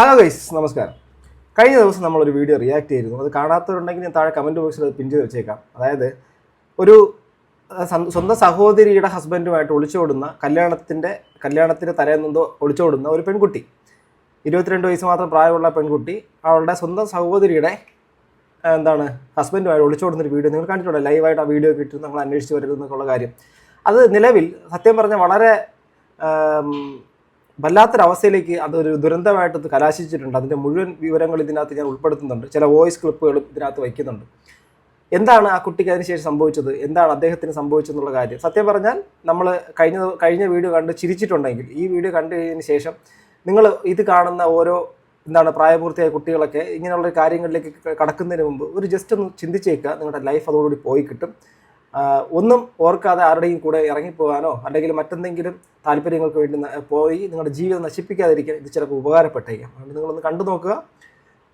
Hello guys നമസ്കാരം. കഴിഞ്ഞ ദിവസം നമ്മളൊരു വീഡിയോ റിയാക്ട് ചെയ്തിരുന്നു. അത് കാണാത്തവരുണ്ടെങ്കിൽ ഞാൻ താഴെ കമന്റ് ബോക്സിൽ അത് പിൻ വെച്ചേക്കാം. അതായത് ഒരു സ്വന്തം സഹോദരിയുടെ ഹസ്ബൻഡുമായിട്ട് ഒളിച്ചോടുന്ന കല്യാണത്തിന്റെ കല്യാണത്തിന്റെ തലേന്നെന്തോ ഒളിച്ചോടുന്ന ഒരു പെൺകുട്ടി. ഇരുപത്തിരണ്ട് വയസ്സ് മാത്രം പ്രായമുള്ള പെൺകുട്ടി. അവളുടെ സ്വന്തം സഹോദരിയുടെ എന്താണ് ഹസ്ബൻഡുമായിട്ട് ഒളിച്ചോടുന്ന ഒരു വീഡിയോ നിങ്ങൾ കണ്ടിട്ടുണ്ടോ? ലൈവായിട്ട് ആ വീഡിയോ കിട്ടി നമ്മൾ അന്വേഷിച്ച് വരരുതെന്നൊക്കെയുള്ള കാര്യം. അത് നിലവിൽ സത്യം പറഞ്ഞാൽ വളരെ വല്ലാത്തൊരവസ്ഥയിലേക്ക് അതൊരു ദുരന്തമായിട്ട് കലാശിച്ചിട്ടുണ്ട്. അതിന്റെ മുഴുവൻ വിവരങ്ങൾ ഇതിനകത്ത് ഞാൻ ഉൾപ്പെടുത്തുന്നുണ്ട്. ചില വോയിസ് ക്ലിപ്പുകളും ഇതിനകത്ത് വയ്ക്കുന്നുണ്ട്. എന്താണ് ആ കുട്ടിക്ക് അതിനുശേഷം സംഭവിച്ചത്? എന്താണ് അദ്ദേഹത്തിന് സംഭവിച്ചതെന്നുള്ള കാര്യം? സത്യം പറഞ്ഞാൽ നമ്മൾ കഴിഞ്ഞ കഴിഞ്ഞ വീഡിയോ കണ്ട് ചിരിച്ചിട്ടുണ്ടെങ്കിൽ ഈ വീഡിയോ കണ്ടു കഴിഞ്ഞതിന് ശേഷം നിങ്ങൾ ഇത് കാണുന്ന ഓരോ എന്താണ് പ്രായപൂർത്തിയായ കുട്ടികളൊക്കെ ഇങ്ങനെയുള്ള കാര്യങ്ങളിലേക്ക് കടക്കുന്നതിന് മുമ്പ് ഒരു ജസ്റ്റ് ഒന്ന് ചിന്തിച്ചേക്കുക. നിങ്ങളുടെ ലൈഫ് അതോടുകൂടി പോയി കിട്ടും. ഒന്നും ഓർക്കാതെ ആരുടെയും കൂടെ ഇറങ്ങിപ്പോകാനോ അല്ലെങ്കിൽ മറ്റെന്തെങ്കിലും താല്പര്യങ്ങൾക്ക് വേണ്ടി പോയി നിങ്ങളുടെ ജീവിതം നശിപ്പിക്കാതിരിക്കാൻ ഇത് ചിലപ്പോൾ ഉപകാരപ്പെട്ടേക്കാം. അതുകൊണ്ട് നിങ്ങളൊന്ന് കണ്ടു നോക്കുക.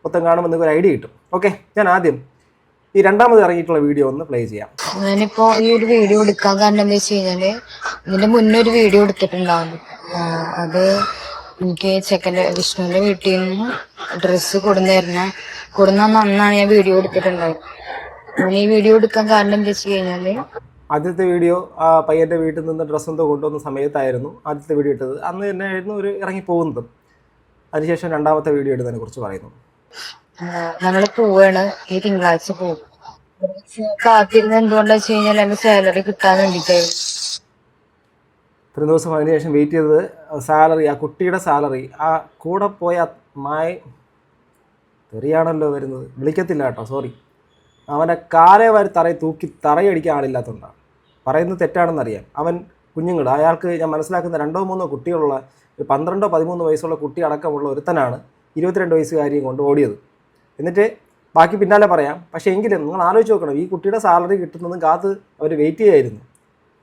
മൊത്തം കാണുമ്പോൾ നിങ്ങൾക്ക് ഒരു ഐഡിയ കിട്ടും. ഓക്കെ ഞാൻ ആദ്യം ഈ രണ്ടാമത് ഇറങ്ങിയിട്ടുള്ള വീഡിയോ ഒന്ന് പ്ലേ ചെയ്യാം. ഞാനിപ്പോ ഈ ഒരു വീഡിയോ എടുക്കാൻ കാരണം എന്താ വെച്ച് കഴിഞ്ഞാൽ ഇതിന്റെ മുന്നേ ഒരു വീഡിയോ എടുത്തിട്ടുണ്ടാവും. അത് എനിക്ക് ചെക്കന്റെ വിഷ്ണുവിന്റെ വീട്ടിൽ നിന്ന് ഡ്രസ്സ് കൊടുന്നായിരുന്നു കൊടുന്ന അന്നാണ് ഞാൻ വീഡിയോ എടുത്തിട്ടുണ്ടായത്. ഈ വീഡിയോ എടുക്കാൻ കാരണം എന്താ വെച്ച് കഴിഞ്ഞാൽ? ആദ്യത്തെ വീഡിയോ ആ പയ്യന്റെ വീട്ടിൽ നിന്ന് ഡ്രസ്സ് എന്തോ കൊണ്ടുവന്ന സമയത്തായിരുന്നു ആദ്യത്തെ വീഡിയോ ഇട്ടത്. അന്ന് തന്നെ ആയിരുന്നു ഒരു ഇറങ്ങി പോകുന്നത്. അതിനുശേഷം രണ്ടാമത്തെ വീഡിയോ ഇടുന്നതിനെ കുറിച്ച് പറയുന്നു. ഞങ്ങൾ പോവാണ്. ഈ തിങ്കളാഴ്ച പോകും കാത്തിരുന്ന് എന്തുകൊണ്ടാ വെച്ച് കഴിഞ്ഞാൽ എന്റെ സാലറി കിട്ടാൻ വേണ്ടിട്ടായിരുന്നു ഇത്രയും ദിവസം അതിനുശേഷം വെയിറ്റ് ചെയ്തത് സാലറി ആ കുട്ടിയുടെ സാലറി ആ കൂടെ പോയ മായ തെറിയാണല്ലോ വരുന്നത്. വിളിക്കത്തില്ല കേട്ടോ സോറി അവനെ കാലേ വാരി തറയിൽ തൂക്കി തറയടിക്കാൻ ആളില്ലാത്തതുകൊണ്ടാണ് പറയുന്നത് തെറ്റാണെന്നറിയാം അവൻ കുഞ്ഞുങ്ങൾ അയാൾക്ക് ഞാൻ മനസ്സിലാക്കുന്ന രണ്ടോ മൂന്നോ കുട്ടികളുള്ള ഒരു പന്ത്രണ്ടോ പതിമൂന്ന് വയസ്സുള്ള കുട്ടി അടക്കമുള്ള ഒരുത്തനാണ് ഇരുപത്തിരണ്ട് വയസ്സുകാരിയും കൊണ്ട് ഓടിയത്. എന്നിട്ട് ബാക്കി പിന്നാലെ പറയാം. പക്ഷേ എങ്കിലും നിങ്ങൾ ആലോചിച്ച് നോക്കണം. ഈ കുട്ടിയുടെ സാലറി കിട്ടുന്നതും കാത്ത് അവർ വെയിറ്റ് ചെയ്യായിരുന്നു.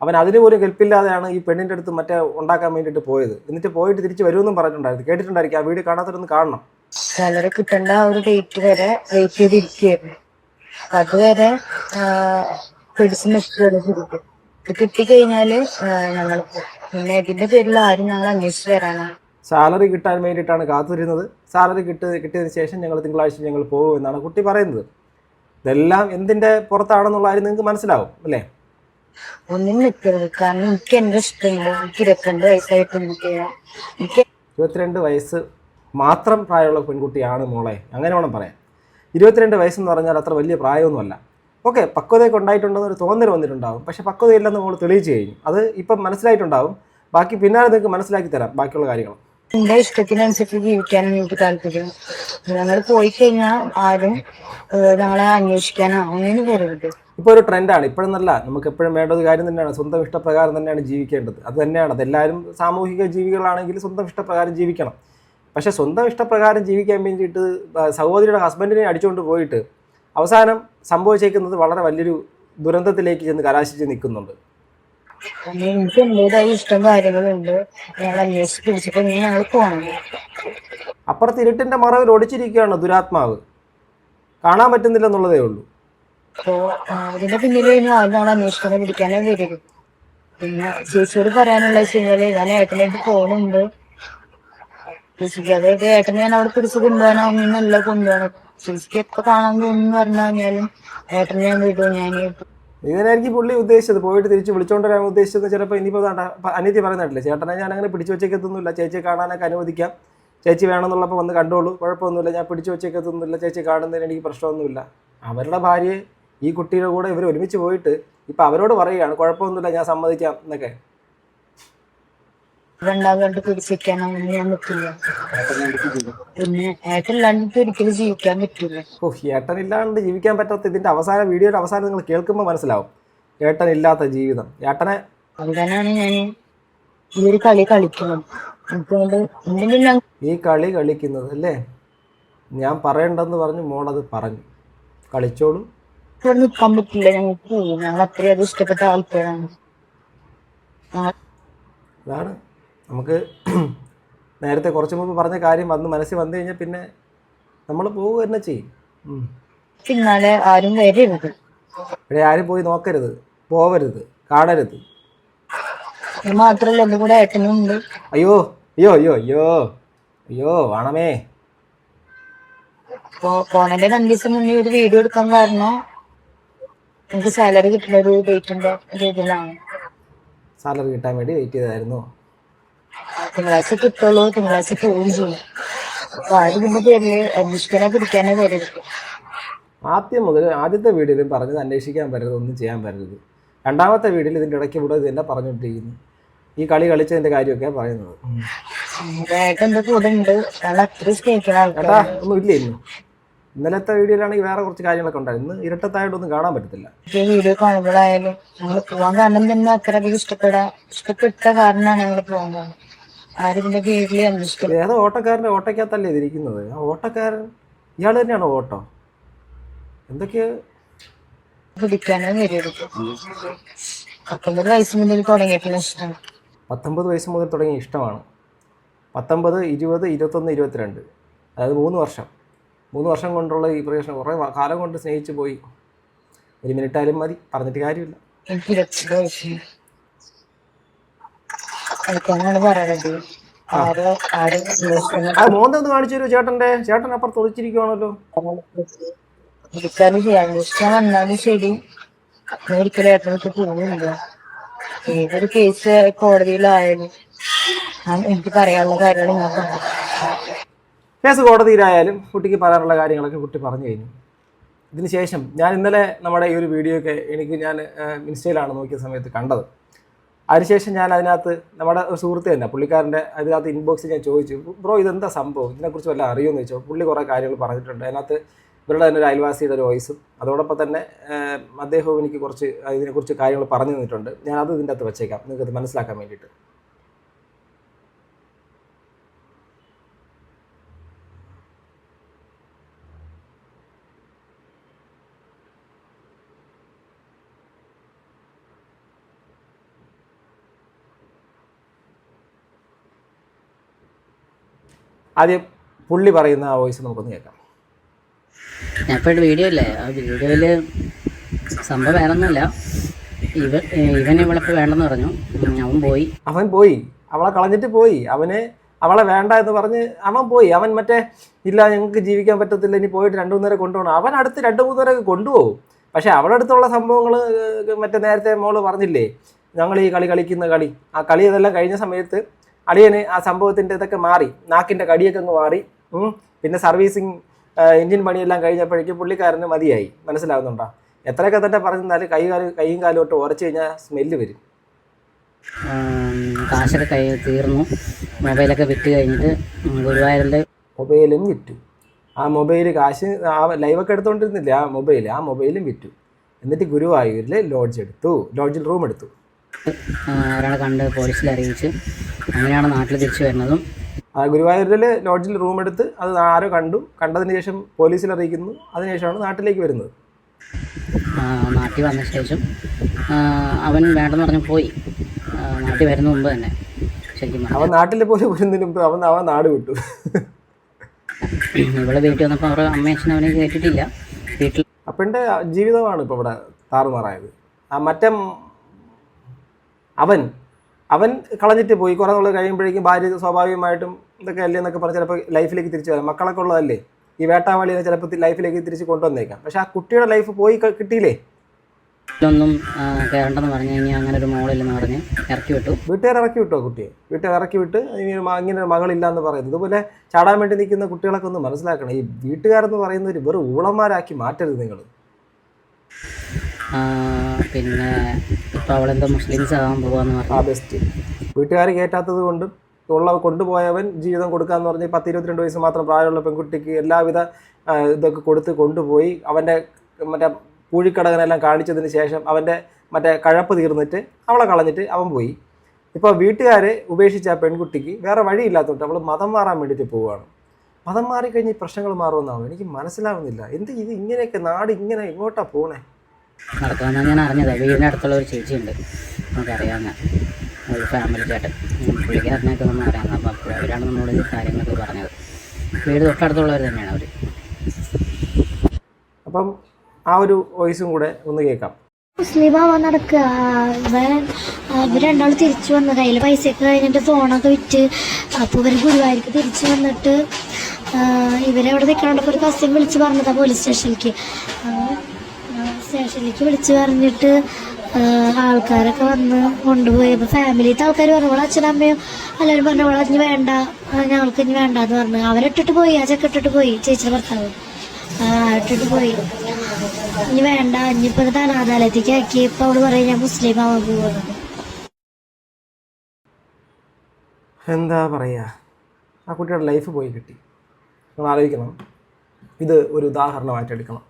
അവൻ അതിന് പോലും കെൽപ്പില്ലാതെയാണ് ഈ പെണ്ണിന്റെ അടുത്ത് മറ്റേ ഉണ്ടാക്കാൻ വേണ്ടിയിട്ട് പോയത്. എന്നിട്ട് പോയിട്ട് തിരിച്ച് വരുമെന്നും പറഞ്ഞിട്ടുണ്ടായിരുന്നു. കേട്ടിട്ടുണ്ടായിരിക്കും. ആ വീട് കാണാത്തവരൊന്ന് കാണണം. സാലറി കിട്ടേണ്ട ആ ഒരു ഡേറ്റ് വരെ വെയിറ്റ് ചെയ്തിരിക്കുകയായിരുന്നു. അതുവരെ പിടിച്ചു നിൽക്കുകയാണ് ശരിക്കും. ഇത് കിട്ടിക്കഴിഞ്ഞാൽ ഞങ്ങൾ പിന്നെ ഇതിന്റെ പേരിൽ ആരും ഞങ്ങൾ അന്വേഷിച്ചു വരാനാണ്. സാലറി കിട്ടാൻ വേണ്ടിയിട്ടാണ് കാത്തിരുന്നത്. സാലറി കിട്ടി കിട്ടിയതിന് ശേഷം ഞങ്ങൾ തിങ്കളാഴ്ച ഞങ്ങൾ പോകും എന്നാണ് കുട്ടി പറയുന്നത്. ഇതെല്ലാം എന്തിന്റെ പുറത്താണെന്നുള്ള കാര്യം നിങ്ങൾക്ക് മനസ്സിലാവും അല്ലേ? ഒന്നും നിൽക്കരുത് കാരണം എനിക്ക് എന്റെ എനിക്ക് ഇരുപത്തിരണ്ട് വയസ്സായിട്ട് എനിക്ക് ഇരുപത്തിരണ്ട് വയസ്സ് മാത്രം പ്രായമുള്ള പെൺകുട്ടിയാണ് മോളെ. അങ്ങനെ വേണം പറയാൻ. ഇരുപത്തിരണ്ട് വയസ്സെന്ന് പറഞ്ഞാൽ അത്ര വലിയ പ്രായമൊന്നുമല്ല. ഓക്കെ പക്വതയൊക്കെ ഉണ്ടായിട്ടുണ്ടെന്ന് ഒരു തോന്നൽ വന്നിട്ടുണ്ടാവും. പക്ഷേ പക്വതയില്ലെന്ന് നമ്മൾ തെളിയിച്ചു കഴിഞ്ഞു. അത് ഇപ്പം മനസ്സിലായിട്ടുണ്ടാവും. ബാക്കി പിന്നാലെ നിങ്ങൾക്ക് മനസ്സിലാക്കി തരാം ബാക്കിയുള്ള കാര്യങ്ങൾ. എന്റെ ഇഷ്ടത്തിനനുസരിച്ച് ജീവിക്കാനാണ് എനിക്ക് താല്പര്യം. ഞങ്ങൾ പോയി കഴിഞ്ഞാൽ ആരും ഞങ്ങളെ അന്വേഷിക്കാനോ അങ്ങനെ വരരുത് ഇപ്പോൾ ഒരു ട്രെൻഡാണ്. ഇപ്പോഴെന്നല്ല നമുക്ക് എപ്പോഴും വേണ്ട ഒരു കാര്യം തന്നെയാണ്. സ്വന്തം ഇഷ്ടപ്രകാരം തന്നെയാണ് ജീവിക്കേണ്ടത്. അത് തന്നെയാണ്. അതെല്ലാവരും സാമൂഹിക ജീവികളാണെങ്കിൽ സ്വന്തം ഇഷ്ടപ്രകാരം ജീവിക്കണം. പക്ഷേ സ്വന്തം ഇഷ്ടപ്രകാരം ജീവിക്കാൻ വേണ്ടിയിട്ട് സഹോദരിയുടെ ഹസ്ബൻഡിനെ അടിച്ചുകൊണ്ട് പോയിട്ട് അവസാനം സംഭവിച്ചേക്കുന്നത് വളരെ വലിയൊരു ദുരന്തത്തിലേക്ക് ചെന്ന് കലാശിച്ച് നിൽക്കുന്നുണ്ട്. എനിക്ക് എന്റേതായ ഇഷ്ടം കാര്യങ്ങളുണ്ട്. ഞങ്ങൾ അന്വേഷിച്ച് പിടിച്ചപ്പോ ഞാൻ പോകണം അപ്പുറത്ത് ഇരുട്ടിന്റെ മറവിൽ ഒടിച്ചിരിക്കുകയാണ് ദുരാത്മാവ്. കാണാൻ പറ്റുന്നില്ല എന്നുള്ളതേ ഉള്ളൂ. അപ്പോ പിന്നിൽ പിടിക്കാനേ വരും. പിന്നെ ചേച്ചിയോട് പറയാനുള്ള വെച്ച് കഴിഞ്ഞാൽ ഞാൻ ഏട്ടനായിട്ട് പോകുന്നുണ്ട് ചേച്ചിക്ക് അതായത് ഞാൻ അവിടെ പിടിച്ച് കൊണ്ടുപോകാനോ ഒന്നല്ല കൊണ്ടുപോകണം ചേച്ചിക്ക് എപ്പോ കാണാൻ തോന്നുന്നു പറഞ്ഞു കഴിഞ്ഞാലും ഞാൻ വിടും ഞാൻ ഇതിനായിരിക്കും പുള്ളി ഉദ്ദേശിച്ചത്. പോയിട്ട് തിരിച്ച് വിളിച്ചോണ്ട് വരാൻ ഉദ്ദേശിച്ചത് ചിലപ്പോൾ ഇനിയിപ്പോൾ അനിയത്തി പറയുന്നില്ല ചേട്ടനെ ഞാൻ അങ്ങനെ പിടിച്ചു വെച്ചേക്കത്തൊന്നുമില്ല. ചേച്ചിയെ കാണാനൊക്കെ അനുവദിക്കാം. ചേച്ചി വേണമെന്നുള്ളപ്പോൾ വന്ന് കണ്ടോളൂ. കുഴപ്പമൊന്നുമില്ല. ഞാൻ പിടിച്ചു വെച്ചേക്കത്തൊന്നുമില്ല. ചേച്ചി കാണുന്നതിന് എനിക്ക് പ്രശ്നമൊന്നുമില്ല. അവരുടെ ഭാര്യയെ ഈ കുട്ടിയുടെ കൂടെ ഇവർ ഒരുമിച്ച് പോയിട്ട് ഇപ്പൊ അവരോട് പറയുകയാണ് കുഴപ്പമൊന്നുമില്ല ഞാൻ സമ്മതിക്കാം എന്നൊക്കെ. പിടിച്ചിരിക്കാനോ ഒന്നും ഞാൻ പറ്റില്ല പിന്നെ ഏട്ടനില്ലാണ്ട് ഒരിക്കലും ജീവിക്കാൻ പറ്റില്ല ഓ ഏട്ടനില്ലാണ്ട് ജീവിക്കാൻ പറ്റാത്ത ഇതിന്റെ അവസാന വീഡിയോയുടെ അവസാനം നിങ്ങൾ കേൾക്കുമ്പോൾ മനസ്സിലാവും. ഏട്ടനില്ലാത്ത ജീവിതം. ഏട്ടനെ അങ്ങനെയാണ് ഞാൻ ഈ ഒരു കളി കളിക്കുന്നത്. അതുകൊണ്ട് എന്തെങ്കിലും ഞാൻ ഈ കളി കളിക്കുന്നത് അല്ലേ? ഞാൻ പറയണ്ടെന്ന് പറഞ്ഞു മോളത് പറഞ്ഞു. കളിച്ചോളൂ. ഇവിടെ നിൽക്കാൻ പറ്റില്ല ഞങ്ങൾക്ക് ഞങ്ങൾ അത്രയും ഇഷ്ടപ്പെട്ട ആൾക്കാരാണ്. അതാണ്. നമുക്ക് നേരത്തെ കുറച്ച് മുമ്പ് പറഞ്ഞ കാര്യം വന്ന് മനസ്സിൽ വന്നു കഴിഞ്ഞാൽ പിന്നെ നമ്മൾ പോവുക തന്നെ ചെയ്യും. പിന്നാലെ ആരും വരരുത്. ഇവിടെ ആരും പോയി നോക്കരുത്. പോവരുത്. കാണരുത്. അത് മാത്രല്ല എന്റെ കൂടെ ഏട്ടനും ഉണ്ട് അയ്യോ അയ്യോ അയ്യോ അയ്യോ അയ്യോ വേണമേ. അപ്പൊ പോണേന്റെ രണ്ടു ദിവസം മുന്നേ ഒരു വീഡിയോ എടുക്കാൻ കാരണം എനിക്ക് സാലറി കിട്ടുന്ന ഒരു ഡേറ്റിന്റെ രീതിയിലാണ് സാലറി കിട്ടാൻ വേണ്ടി വെയിറ്റ് ചെയ്തായിരുന്നു തിങ്കളാഴ്ച കിട്ടുള്ളൂ തിങ്കളാഴ്ച പോവുകയും ചെയ്യും അപ്പൊ അത് പിന്നെ പേരിൽ അന്വേഷിക്കാനോ പിടിക്കാനോ വരരുത് ആദ്യം മുതൽ ആദ്യത്തെ വീഡിയോയിലും പറഞ്ഞത് അന്വേഷിക്കാൻ പറ്റരുത് ഒന്നും ചെയ്യാൻ പറ്റരുത്. രണ്ടാമത്തെ വീഡിയോയിൽ ഇതിന്റെ ഇടയ്ക്ക് ഇവിടെ ഇത് തന്നെ പറഞ്ഞുകൊണ്ടിരിക്കുന്നു. ഈ കളി കളിച്ചതിന്റെ കാര്യമൊക്കെ പറയുന്നത്. ഏട്ടാ ഒന്നും ഇല്ലേ ഇന്ന്? ഇന്നലത്തെ വീഡിയോയിലാണെങ്കിൽ വേറെ കുറച്ച് കാര്യങ്ങളൊക്കെ ഉണ്ടായിരുന്നു ഇന്ന് ഇരട്ടത്തായിട്ടൊന്നും കാണാൻ പറ്റത്തില്ല. വീഡിയോ കാണുമ്പോഴായാലും ഞങ്ങൾ പോവാൻ കാരണം തന്നെ അത്രയധികം ഇഷ്ടപ്പെടാ ഇഷ്ടപ്പെട്ട കാരണമാണ് ഞങ്ങൾ പോകാൻ ആരും ഇതിന്റെ കീഴിൽ അന്വേഷിക്കും ഏതോ ഓട്ടക്കാരന്റെ ഓട്ടയ്ക്കകത്തല്ലേ ഇതിരിക്കുന്നത് ആ ഓട്ടക്കാരൻ ഇയാൾ തന്നെയാണ് ഓട്ടോ? എന്തൊക്കെയാ? പിടിക്കാനോ വരരുത് പത്തൊമ്പത് വയസ്സ് മുതൽ തുടങ്ങിയിട്ടുള്ള ഇഷ്ടമാണ്. പത്തൊമ്പത് വയസ്സ് മുതൽ തുടങ്ങിയ ഇഷ്ടമാണ്. പത്തൊമ്പത് ഇരുപത് ഇരുപത്തൊന്ന് ഇരുപത്തിരണ്ട്. അതായത് മൂന്ന് വർഷം. മൂന്ന് വർഷം കൊണ്ടുള്ള ഈ പ്രവേശനം കുറേ വ- കാലം കൊണ്ട് സ്നേഹിച്ച് പോയി. ഒരു മിനിറ്റ് ആയാലും മതി. പറഞ്ഞിട്ട് കാര്യമില്ല. എനിക്ക് ഇരുപത്തിരണ്ട് കളിക്കാനാണ് പറയണത്. ആരോ ആരും അന്വേഷിക്കുന്ന ആ മോന്ത ഒന്ന് കാണിച്ചു തരൂ ചേട്ടന്റെ ചേട്ടൻ അപ്പുറത്ത് ഒളിച്ചിരിക്കുവാണല്ലോ. എടുക്കാനും ചെയ്യാം. അന്വേഷിക്കാൻ വന്നാലും ശരി. ഒരിക്കലും ഏട്ടനൊക്കെ പോകുന്നില്ല ഏതൊരു കേസ് കോടതിയിലായാലും എനിക്ക് പറയാനുള്ള കാര്യങ്ങൾ ഞാൻ പറഞ്ഞു. കേസ് കോടതിയിലായാലും കുട്ടിക്ക് പറയാനുള്ള കാര്യങ്ങളൊക്കെ കുട്ടി പറഞ്ഞു കഴിഞ്ഞു. ഇതിനുശേഷം ഞാൻ ഇന്നലെ നമ്മുടെ ഈ ഒരു വീഡിയോ ഒക്കെ എനിക്ക് ഞാൻ ഇൻസ്റ്റയിലാണ് നോക്കിയ സമയത്ത് കണ്ടത്. അതിനുശേഷം ഞാൻ അതിനകത്ത് നമ്മുടെ സുഹൃത്ത് തന്നെ പുള്ളിക്കാരന്റെ അതിനകത്ത് ഇൻബോക്സിൽ ഞാൻ ചോദിച്ചു ബ്രോ ഇതെന്താ സംഭവം? ഇതിനെക്കുറിച്ച് വല്ല അറിയുമെന്ന് ചോദിച്ചു. പുള്ളി കുറേ കാര്യങ്ങൾ പറഞ്ഞിട്ടുണ്ട്. അതിനകത്ത് ഇവരുടെ തന്നെ ഒരു അയൽവാസിയുടെ ഒരു വോയിസും അതോടൊപ്പം തന്നെ അദ്ദേഹവും എനിക്ക് കുറച്ച് ഇതിനെക്കുറിച്ച് കാര്യങ്ങൾ പറഞ്ഞു തന്നിട്ടുണ്ട്. ഞാൻ അത് ഇതിന്റെ അകത്ത് വെച്ചേക്കാം. നിങ്ങൾക്ക് അത് മനസ്സിലാക്കാൻ വേണ്ടിയിട്ട്. ആദ്യം പുള്ളി പറയുന്ന ആ വോയിസ് നമുക്കൊന്ന് കേൾക്കാം. ഞാൻ ഇപ്പോൾ വീഡിയോ അല്ലേ? ആ വീഡിയോയിൽ സംഭവം വേറൊന്നുമില്ല. ഇവൻ ഇവൻ ഇവളിപ്പോൾ വേണ്ടെന്ന് പറഞ്ഞു. അവൻ പോയി. അവൻ പോയി. അവളെ കളഞ്ഞിട്ട് പോയി. അവന് അവളെ വേണ്ട എന്ന് പറഞ്ഞ് അവൻ പോയി. അവൻ മറ്റേ ഇല്ല ഞങ്ങൾക്ക് ജീവിക്കാൻ പറ്റത്തില്ല ഇനി പോയിട്ട് രണ്ടു മൂന്നേരെ കൊണ്ടുപോകണം. അവൻ അടുത്ത് രണ്ടു മൂന്നേരെ കൊണ്ടുപോകും. പക്ഷേ അവളുടെ അടുത്തുള്ള സംഭവങ്ങൾ മറ്റേ നേരത്തെ മോൾ പറഞ്ഞില്ലേ? ഞങ്ങൾ ഈ കളി കളിക്കുന്ന കളി. ആ കളി ഇതെല്ലാം കഴിഞ്ഞ സമയത്ത് അളിയന് ആ സംഭവത്തിന്റെ ഇതൊക്കെ മാറി നാക്കിന്റെ കടിയൊക്കെ അങ്ങ് മാറി പിന്നെ സർവീസിങ് എൻജിൻ പണിയെല്ലാം കഴിഞ്ഞപ്പോഴേക്കും പുള്ളിക്കാരന് മതിയായി. മനസ്സിലാവുന്നുണ്ടോ? എത്രയൊക്കെ തന്നെ പറഞ്ഞാൽ കൈ കാൽ കൈയും കാലും തൊട്ട് ഉറച്ചു കഴിഞ്ഞാൽ സ്മെല്ല് വരും. കാശൊക്കെ കൈ തീർന്നു. മൊബൈലൊക്കെ വിറ്റ് കഴിഞ്ഞിട്ട് ഗുരുവായൂരിന്റെ മൊബൈലും വിറ്റു. ആ മൊബൈൽ കാശ് ആ ലൈവൊക്കെ എടുത്തുകൊണ്ടിരുന്നില്ല ആ മൊബൈൽ ആ മൊബൈലും വിറ്റു. എന്നിട്ട് ഗുരുവായൂരിൽ ലോഡ്ജ് എടുത്തു. ലോഡ്ജിൽ റൂം എടുത്തു. ഒരാളെ കണ്ട് പോലീസിൽ അറിയിച്ച് അങ്ങനെയാണ് നാട്ടിൽ തിരിച്ചു വരുന്നതും. ഗുരുവായൂരിൽ ലോഡ്ജിൽ റൂം എടുത്ത് അത് ആരോ കണ്ടു. കണ്ടതിന് ശേഷം പോലീസിൽ അറിയിക്കുന്നു. അതിനുശേഷമാണ് നാട്ടിലേക്ക് വരുന്നത്. നാട്ടിൽ വന്ന ശേഷം അവൻ വേണ്ടെന്ന് പറഞ്ഞ് പോയി. നാട്ടിൽ വരുന്ന മുമ്പ് തന്നെ ശരിക്കും അവൻ നാട്ടിൽ പോലും വരുന്നതിന് മുമ്പ് അവൻ അവൻ നാട് വിട്ടു. ഇവിടെ വീട്ടിൽ വന്നപ്പോൾ അവരുടെ അമ്മയച്ഛനും അവനെ കേട്ടിട്ടില്ല. വീട്ടിൽ അപ്പന്റെ ജീവിതമാണ് ഇപ്പോൾ ഇവിടെ താറുമാറായത്. ആ മറ്റേ അവൻ അവൻ കളഞ്ഞിട്ട് പോയി. കുറേ നാൾ കഴിയുമ്പോഴേക്കും ഭാര്യ സ്വാഭാവികമായിട്ടും ഇതൊക്കെ അല്ലേ എന്നൊക്കെ പറഞ്ഞ് ചിലപ്പോൾ ലൈഫിലേക്ക് തിരിച്ചു വരാം. മക്കളൊക്കെ ഉള്ളതല്ലേ? ഈ വേട്ടാവാളിനെ ചിലപ്പോൾ ലൈഫിലേക്ക് തിരിച്ച് കൊണ്ടുവന്നേക്കാം. പക്ഷെ ആ കുട്ടിയുടെ ലൈഫ് പോയി കിട്ടിയില്ലേ? ഒന്നും കയറണ്ടെന്ന് പറഞ്ഞു കഴിഞ്ഞാൽ അങ്ങനെ ഒരു മോളില്ലെന്ന് പറഞ്ഞ് ഇറക്കി വിട്ടു. വീട്ടുകാർ ഇറക്കി വിട്ടോ കുട്ടിയെ? വീട്ടുകാർ ഇറക്കി വിട്ട് ഇങ്ങനെ ഒരു മകളില്ല എന്ന് പറയുന്നത്. ഇതുപോലെ ചാടാൻ വേണ്ടി നിൽക്കുന്ന കുട്ടികളൊക്കെ ഒന്ന് മനസ്സിലാക്കണം. ഈ വീട്ടുകാരെന്ന് പറയുന്നവർ വെറും ഊളന്മാരാക്കി മാറ്റരുത് നിങ്ങൾ പിന്നെ ഇപ്പോൾ അവളെന്തോ മുസ്ലിംസ് ആകാൻ പോവാന്ന് ആ ബെസ്റ്റ് വീട്ടുകാർ കയറ്റാത്തത് കൊണ്ടും ഉള്ള കൊണ്ടുപോയവൻ ജീവിതം കൊടുക്കാന്ന് പറഞ്ഞ് പത്ത് ഇരുപത്തിരണ്ട് വയസ്സ് മാത്രം പ്രായമുള്ള പെൺകുട്ടിക്ക് എല്ലാവിധ ഇതൊക്കെ കൊടുത്ത് കൊണ്ടുപോയി അവന്റെ മറ്റേ പൂഴിക്കടകനെല്ലാം കാണിച്ചതിന് ശേഷം അവന്റെ മറ്റേ കഴപ്പ് തീർന്നിട്ട് അവളെ കളഞ്ഞിട്ട് അവൻ പോയി. ഇപ്പോൾ വീട്ടുകാർ ഉപേക്ഷിച്ച ആ പെൺകുട്ടിക്ക് വേറെ വഴിയില്ലാത്തതുകൊണ്ട് അവൾ മതം മാറാൻ വേണ്ടിയിട്ട് പോവുകയാണ്. മതം മാറിക്കഴിഞ്ഞ് ഈ പ്രശ്നങ്ങൾ മാറുമെന്നാണ്? എനിക്ക് മനസ്സിലാവുന്നില്ല. എന്ത് ഇത് ഇങ്ങനെയൊക്കെ നാട് ഇങ്ങനെ എങ്ങോട്ടാണ് പോണേ? നടക്കാമെന്നാണ് ഞാൻ അറിഞ്ഞത്. വീടിന്റെ അടുത്തുള്ള ഒരു ചേച്ചിയുണ്ട്. നമുക്കറിയാവുന്ന ഒരു ഫാമിലി ചേട്ടൻ പുള്ളിക്ക് അറിഞ്ഞൊക്കെ നമ്മൾ അറിയാവുന്ന അപ്പോൾ അപ്പോൾ അവരാണ് നമ്മളോട് ഈ കാര്യങ്ങളൊക്കെ പറഞ്ഞത്. വീട് തൊട്ടടുത്തുള്ളവർ തന്നെയാണ് അവർ അപ്പം ആ ഒരു വോയിസും കൂടെ ഒന്ന് കേൾക്കാം. മുസ്ലിമാവാൻ നടക്കുക. ഇവർ രണ്ടാൾ തിരിച്ചു വന്ന കയ്യിൽ പൈസയൊക്കെ കഴിഞ്ഞിട്ട് ഫോണൊക്കെ വിറ്റ് അപ്പോൾ ഇവർ ഗുരുവായൂർക്ക് തിരിച്ചു വന്നിട്ട് ഇവരെവിടെ നിൽക്കണോണ്ടപ്പോൾ ഒരു കസ്റ്റം വിളിച്ച് പറഞ്ഞതാ പോലീസ് സ്റ്റേഷനിലേക്ക് സ്റ്റേഷനിലേക്ക് വിളിച്ച് പറഞ്ഞിട്ട് ആൾക്കാരൊക്കെ വന്ന് കൊണ്ടുപോയി. അപ്പോൾ ഫാമിലിത്തെ ആൾക്കാർ പറഞ്ഞു ഇവിടെ അച്ഛനമ്മയും എല്ലാവരും പറഞ്ഞു ഇവിടെ ഇനി വേണ്ട ഞങ്ങൾക്ക് ഇനി വേണ്ട എന്ന് പറഞ്ഞു. അവരിട്ടിട്ട് പോയി ആ ചെക്ക ഇട്ടിട്ട് പോയി ചേച്ചിയുടെ ഭർത്താവ്. ഇട്ടിട്ട് പോയി. ഇനി വേണ്ട ഇനിയിപ്പോൾ ഇത് അനാഥാലയത്തേക്ക് ആക്കി. ഇപ്പോൾ അവൾ പറയും ഞാൻ മുസ്ലിം ആവാൻ പോകുന്നു എന്താ പറയുക ആ കുട്ടിയുടെ ലൈഫ് പോയി കിട്ടി. നിങ്ങൾ ആലോചിക്കണം. ഇത് ഒരു ഉദാഹരണമായിട്ട് എടുക്കണം.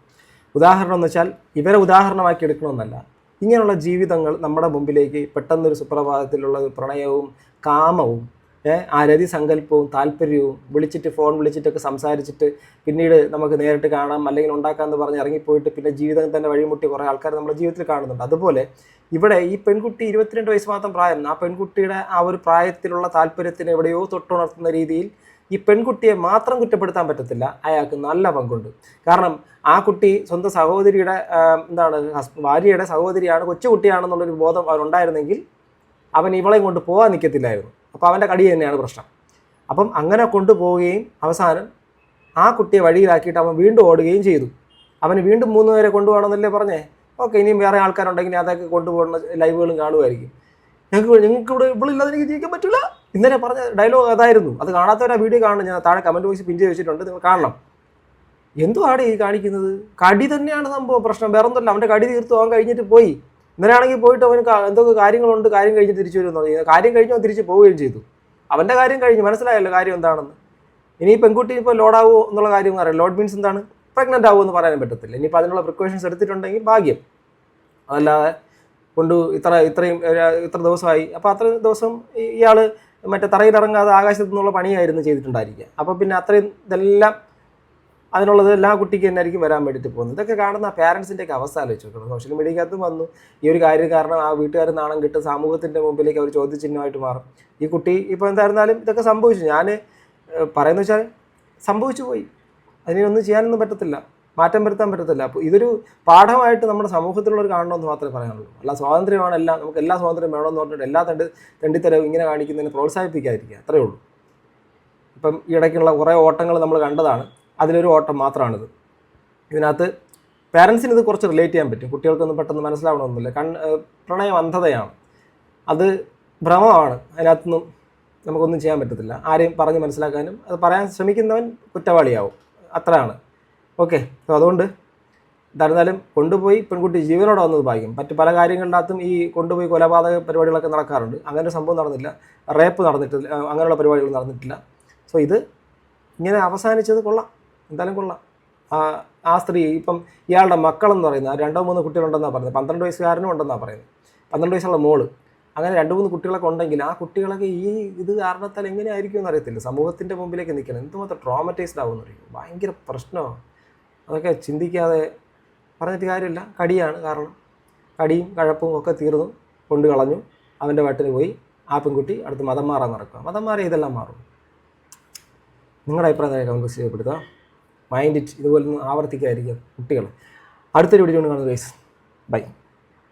ഉദാഹരണം എന്ന് വെച്ചാൽ ഇവരെ ഉദാഹരണമാക്കി എടുക്കണമെന്നല്ല. ഇങ്ങനെയുള്ള ജീവിതങ്ങൾ നമ്മുടെ മുമ്പിലേക്ക് പെട്ടെന്നൊരു സുപ്രഭാതത്തിലുള്ള പ്രണയവും കാമവും ആ രതി സങ്കല്പവും താല്പര്യവും വിളിച്ചിട്ട് ഫോൺ വിളിച്ചിട്ടൊക്കെ സംസാരിച്ചിട്ട് പിന്നീട് നമുക്ക് നേരിട്ട് കാണാം അല്ലെങ്കിൽ ഉണ്ടാക്കാമെന്ന് പറഞ്ഞ് ഇറങ്ങിപ്പോയിട്ട് പിന്നെ ജീവിതം തന്നെ വഴിമുട്ടി കുറേ ആൾക്കാർ നമ്മുടെ ജീവിതത്തിൽ കാണുന്നുണ്ട്. അതുപോലെ ഇവിടെ ഈ പെൺകുട്ടി ഇരുപത്തിരണ്ട് വയസ്സ് മാത്രം പ്രായം ആ പെൺകുട്ടിയുടെ ആ ഒരു പ്രായത്തിലുള്ള താല്പര്യത്തിന് എവിടെയോ തൊട്ടുണർത്തുന്ന രീതിയിൽ ഈ പെൺകുട്ടിയെ മാത്രം കുറ്റപ്പെടുത്താൻ പറ്റത്തില്ല. അയാൾക്ക് നല്ല പങ്കുണ്ട്. കാരണം ആ കുട്ടി സ്വന്തം സഹോദരിയുടെ എന്താണ് ഭാര്യയുടെ സഹോദരിയാണ് കൊച്ചുകുട്ടിയാണെന്നുള്ളൊരു ബോധം അവരുണ്ടായിരുന്നെങ്കിൽ അവൻ ഇവളെയും കൊണ്ട് പോകാൻ നിൽക്കത്തില്ലായിരുന്നു അപ്പോൾ അവന്റെ കടി തന്നെയാണ് പ്രശ്നം. അപ്പം അങ്ങനെ കൊണ്ടുപോവുകയും അവസാനം ആ കുട്ടിയെ വഴിയിലാക്കിയിട്ട് അവൻ വീണ്ടും ഓടുകയും ചെയ്തു. അവന് വീണ്ടും മൂന്ന് പേരെ കൊണ്ടുപോകണമെന്നല്ലേ പറഞ്ഞേ? ഓക്കെ ഇനിയും വേറെ ആൾക്കാരുണ്ടെങ്കിൽ അതൊക്കെ കൊണ്ടുപോകുന്ന ലൈവുകളും കാണുമായിരിക്കും. ഞങ്ങൾക്ക് ഞങ്ങൾക്ക് ഇവിടെ ഇവളില്ലാതെ എനിക്ക് ജീവിക്കാൻ പറ്റില്ല. ഇന്നലെ പറഞ്ഞ ഡയലോഗ് അതായിരുന്നു. അത് കാണാത്തവരാ വീഡിയോ കാണണം ഞാൻ താഴെ കമന്റ് ബോക്സിൽ പിഞ്ച് വെച്ചിട്ടുണ്ട്. നിങ്ങൾ കാണണം. എന്തുവാണ് ഈ കാണിക്കുന്നത്? കടി തന്നെയാണ് സംഭവം. പ്രശ്നം. വേറെ ഒന്നുമല്ല അവന്റെ കടി തീർത്തു. അവൻ കഴിഞ്ഞിട്ട് പോയി. ഇന്നലെ ആണെങ്കിൽ പോയിട്ട് അവന് എന്തൊക്കെ കാര്യങ്ങളുണ്ട് കാര്യം കഴിഞ്ഞ് തിരിച്ചു വരുമെന്ന് കാര്യം കഴിഞ്ഞ് തിരിച്ച് പോവുകയും ചെയ്തു. അവന്റെ കാര്യം കഴിഞ്ഞ് മനസ്സിലായല്ലോ കാര്യം എന്താണെന്ന്. ഇനി ഈ പെൺകുട്ടി ഇപ്പോൾ ലോഡാവോ എന്നുള്ള കാര്യം അറിയാം ലോഡ് മീൻസ് എന്താണ്? പ്രഗ്നന്റ് ആവുമോ എന്ന് പറയാൻ പറ്റത്തില്ല. ഇനിയിപ്പോൾ അതിനുള്ള പ്രിക്കോഷൻസ് എടുത്തിട്ടുണ്ടെങ്കിൽ ഭാഗ്യം. അതല്ലാതെ കൊണ്ട് ഇത്ര ഇത്രയും ഇത്ര ദിവസമായി. അപ്പോൾ അത്ര ദിവസം ഇയാൾ മറ്റേ തറയിലിറങ്ങാതെ ആകാശത്തു നിന്നുള്ള പണിയായിരുന്നു ചെയ്തിട്ടുണ്ടായിരിക്കുക. അപ്പോൾ പിന്നെ അത്രയും ഇതെല്ലാം അതിനുള്ളത് എല്ലാ കുട്ടിക്ക് എന്നായിരിക്കും വരാൻ വേണ്ടിയിട്ട് പോകുന്നത്. ഇതൊക്കെ കാണുന്ന പാരൻസിന്റെ ഒക്കെ അവസ്ഥ ആലോചിച്ച് സോഷ്യൽ മീഡിയക്കകത്തും വന്നു. ഈ ഒരു കാര്യം കാരണം ആ വീട്ടുകാർ നാണം കിട്ടും സമൂഹത്തിന്റെ മുമ്പിലേക്ക് അവർ ചോദ്യചിഹ്നമായിട്ട് മാറും. ഈ കുട്ടി ഇപ്പോൾ എന്തായിരുന്നാലും ഇതൊക്കെ സംഭവിച്ചു. ഞാൻ പറയുന്നത് വെച്ചാൽ സംഭവിച്ചു പോയി. അതിനൊന്നും ചെയ്യാനൊന്നും പറ്റത്തില്ല. മാറ്റം വരുത്താൻ പറ്റത്തില്ല. അപ്പോൾ ഇതൊരു പാഠമായിട്ട് നമ്മുടെ സമൂഹത്തിലുള്ളവർ കാണണമെന്ന് മാത്രമേ പറയാനുള്ളൂ. അല്ല സ്വാതന്ത്ര്യമാണ് എല്ലാം നമുക്ക് എല്ലാ സ്വാതന്ത്ര്യം വേണമെന്ന് പറഞ്ഞിട്ട് എല്ലാ തണ്ട് തെണ്ടിത്തരവും ഇങ്ങനെ കാണിക്കുന്നതിന് പ്രോത്സാഹിപ്പിക്കാതിരിക്കുക. അത്രയേ ഉള്ളൂ. ഇപ്പം ഈ ഇടയ്ക്കുള്ള കുറേ ഓട്ടങ്ങൾ നമ്മൾ കണ്ടതാണ്. അതിലൊരു ഓട്ടം മാത്രമാണിത് ഇതിനകത്ത് പാരൻസിന് ഇത് കുറച്ച് റിലേറ്റ് ചെയ്യാൻ പറ്റും. കുട്ടികൾക്കൊന്നും പെട്ടെന്ന് മനസ്സിലാവണമെന്നില്ല. കൺ പ്രണയം അന്ധതയാണ് അത് ഭ്രമമാണ്. അതിനകത്തൊന്നും നമുക്കൊന്നും ചെയ്യാൻ പറ്റത്തില്ല. ആരെയും പറഞ്ഞ് മനസ്സിലാക്കാനും അത് പറയാൻ ശ്രമിക്കുന്നവൻ കുറ്റവാളിയാവും. അത്രയാണ്. ഓക്കെ അപ്പോൾ അതുകൊണ്ട് എന്തായിരുന്നാലും കൊണ്ടുപോയി പെൺകുട്ടി ജീവനോടെ വന്നത് ഭാഗ്യം. മറ്റു പല കാര്യങ്ങളിനകത്തും ഈ കൊണ്ടുപോയി കൊലപാതക പരിപാടികളൊക്കെ നടക്കാറുണ്ട്. അങ്ങനെ സംഭവം നടന്നില്ല. റേപ്പ് നടന്നിട്ടില്ല അങ്ങനെയുള്ള പരിപാടികൾ നടന്നിട്ടില്ല. സോ ഇത് ഇങ്ങനെ അവസാനിച്ചത് കൊള്ളാം. എന്തായാലും കൊള്ളാം. ആ സ്ത്രീ ഇപ്പം ഇയാളുടെ മക്കളെന്ന് പറയുന്നത് രണ്ടോ മൂന്ന് കുട്ടികളുണ്ടെന്നാണ് പറയുന്നത്. പന്ത്രണ്ട് വയസ്സുകാരനും ഉണ്ടെന്നാണ് പറയുന്നത്. പന്ത്രണ്ട് വയസ്സുള്ള മോൾ. അങ്ങനെ രണ്ട് മൂന്ന് കുട്ടികളൊക്കെ ഉണ്ടെങ്കിൽ ആ കുട്ടികളൊക്കെ ഈ ഇത് കാരണത്താൽ എങ്ങനെയായിരിക്കും എന്ന് അറിയത്തില്ല. സമൂഹത്തിന്റെ മുമ്പിലേക്ക് നിൽക്കണം. എന്തുമാത്രം ട്രോമറ്റൈസ്ഡ് ആവുമെന്നറിയും ഭയങ്കര പ്രശ്നമാണ്. അതൊക്കെ ചിന്തിക്കാതെ പറഞ്ഞിട്ട് കാര്യമില്ല. കടിയാണ് കാരണം. കടിയും കഴപ്പും ഒക്കെ തീർന്നു കൊണ്ട് കളഞ്ഞു. അവന്റെ വട്ടിന് പോയി ആ പെൺകുട്ടി അടുത്ത് മതം മാറാൻ നടക്കുക. മതം മാറി ഇതെല്ലാം മാറും. നിങ്ങളുടെ അഭിപ്രായം ബോക്സിൽ രേഖപ്പെടുത്തുക മൈൻഡ് ഇറ്റ് ഇതുപോലൊന്നും ആവർത്തിക്കാതിരിക്കുക കുട്ടികൾ അടുത്തൊരു വീഡിയോ കാണുന്നത് ഗൈസ് ബൈ